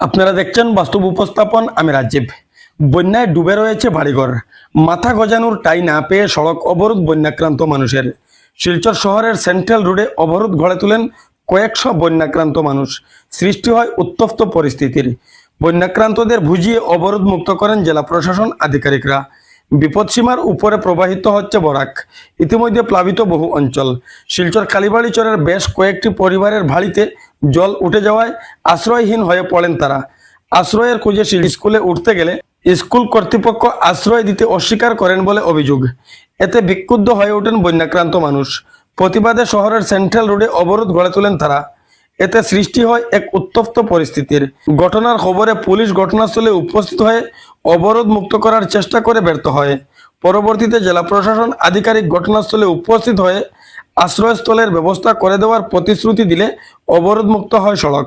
আপনারা দেখছেন বাস্তব উপস্থাপন, আমি রাজীব। বন্যায় ডুবে রয়েছে বাড়িঘর। মাথা গজানোর টাই না পেয়ে সড়ক অবরোধ বন্যাক্রান্ত মানুষের। শিলচর শহরের সেন্ট্রাল রোডে অবরোধ গড়ে তোলেন কয়েকশো বন্যাক্রান্ত মানুষ। সৃষ্টি হয় উত্তপ্ত পরিস্থিতির। বন্যাক্রান্তদের বুঝিয়ে অবরোধ মুক্ত করেন জেলা প্রশাসন আধিকারিকরা। বিপদসীমার উপরে প্রবাহিত হচ্ছে বরাক। ইতিমধ্যে প্লাবিত বহু অঞ্চল। শিলচর কালীবাড়ি চরের বেশ কয়েকটি পরিবারের ভাড়িতে জল উঠে যাওয়ায় আশ্রয়হীন হয়ে পড়েন তারা। আশ্রয়ের খুঁজে স্কুলে উঠতে গেলে স্কুল কর্তৃপক্ষ আশ্রয় দিতে অস্বীকার করেন বলে অভিযোগ। এতে বিক্ষুব্ধ হয়ে ওঠেন বন্যাক্রান্ত মানুষ। প্রতিবাদে শহরের সেন্ট্রাল রোডে অবরোধ গড়ে তোলেন তারা। এতে সৃষ্টি হয় এক উত্তপ্ত পরিস্থিতির। ঘটনার খবরে পুলিশ ঘটনাস্থলে উপস্থিত হয়ে অবরোধ মুক্ত করার চেষ্টা করে ব্যর্থ হয়। পরবর্তীতে জেলা প্রশাসন আধিকারিক ঘটনাস্থলে উপস্থিত হয়ে আশ্রয়স্থলের ব্যবস্থা করে দেওয়ার প্রতিশ্রুতি দিলে অবরোধ মুক্ত হয় সড়ক।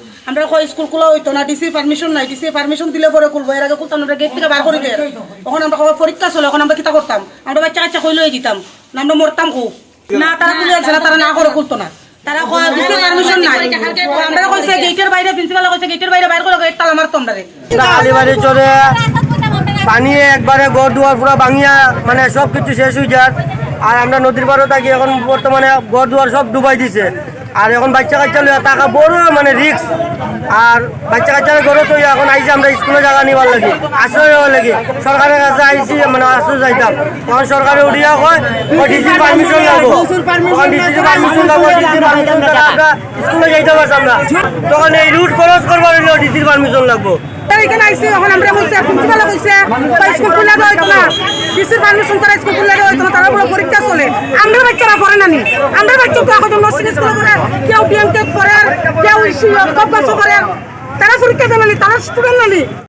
আমরা কই স্কুল খোলা হইতো না ডিসি পারমিশন নাই ডিসি পারমিশন দিলে পরে খুলবো। এর আগে খুলতাম আমরা গেট থেকে বার করে দেয়। তখন আমরা খবর পরীক্ষা চলে, এখন আমরা কিতা করতাম? আমরা বাচ্চা কাচ্চা কই লই দিতাম, না আমরা মরতাম খুব না, তারা খুলে আছে না, তারা না করে খুলতো না। তারা কয় ডিসি পারমিশন নাই। আমরা কইছে গেটের বাইরে প্রিন্সিপাল কইছে গেটের বাইরে বাইরে করে গেট তালা মারতো আমরা রে। কালীবাড়ি চলে, পানি একবারে গড় দুয়ার পুরো ভাঙিয়া মানে সব কিছু শেষ হয়ে যায়। আর আমরা নদীর পাড়ে থাকি, এখন বর্তমানে গড় দুয়ার সব ডুবাই দিছে। আর এখন বাচ্চা কাচ্চা লইয়া টাকা বড় মানে রিক্স আর বাচ্চা কাচ্চার ঘরে তো এখন আইসি আমরা স্কুলে জায়গা নিবার লাগে, আশ্রয় নেওয়ার লাগে। সরকারের কাছে আইসি মানে আশ্রয় যাইতাম তখন সরকারে উঠিয়া কয় ডিসি পারমিশন লাগবো? পারমিশন লাগবো আমরা স্কুলে যাইতে পারছি আমরা তখন এই রুট খরচ করবার হইলেও ডিসির পারমিশন লাগবো। তারা এখানে আইসি, এখন আমরা কইছে প্রিন্সিপাল কইছে? ভাই স্কুল খুলে দাও হইতো না ডিসির পারমিশন ছাড়া স্কুল খুলে দাও হইতো তারা পুরো পরীক্ষা চলে। আমরা বাচ্চারা পড়ে নানি আমরা বাচ্চা তো এখন নসিন স্কুলে পড়ে, কেউ বিএমটেক পড়ে, কেউ কপ করে তারা পরীক্ষা দেন নানি তারা স্টুডেন্ট নানি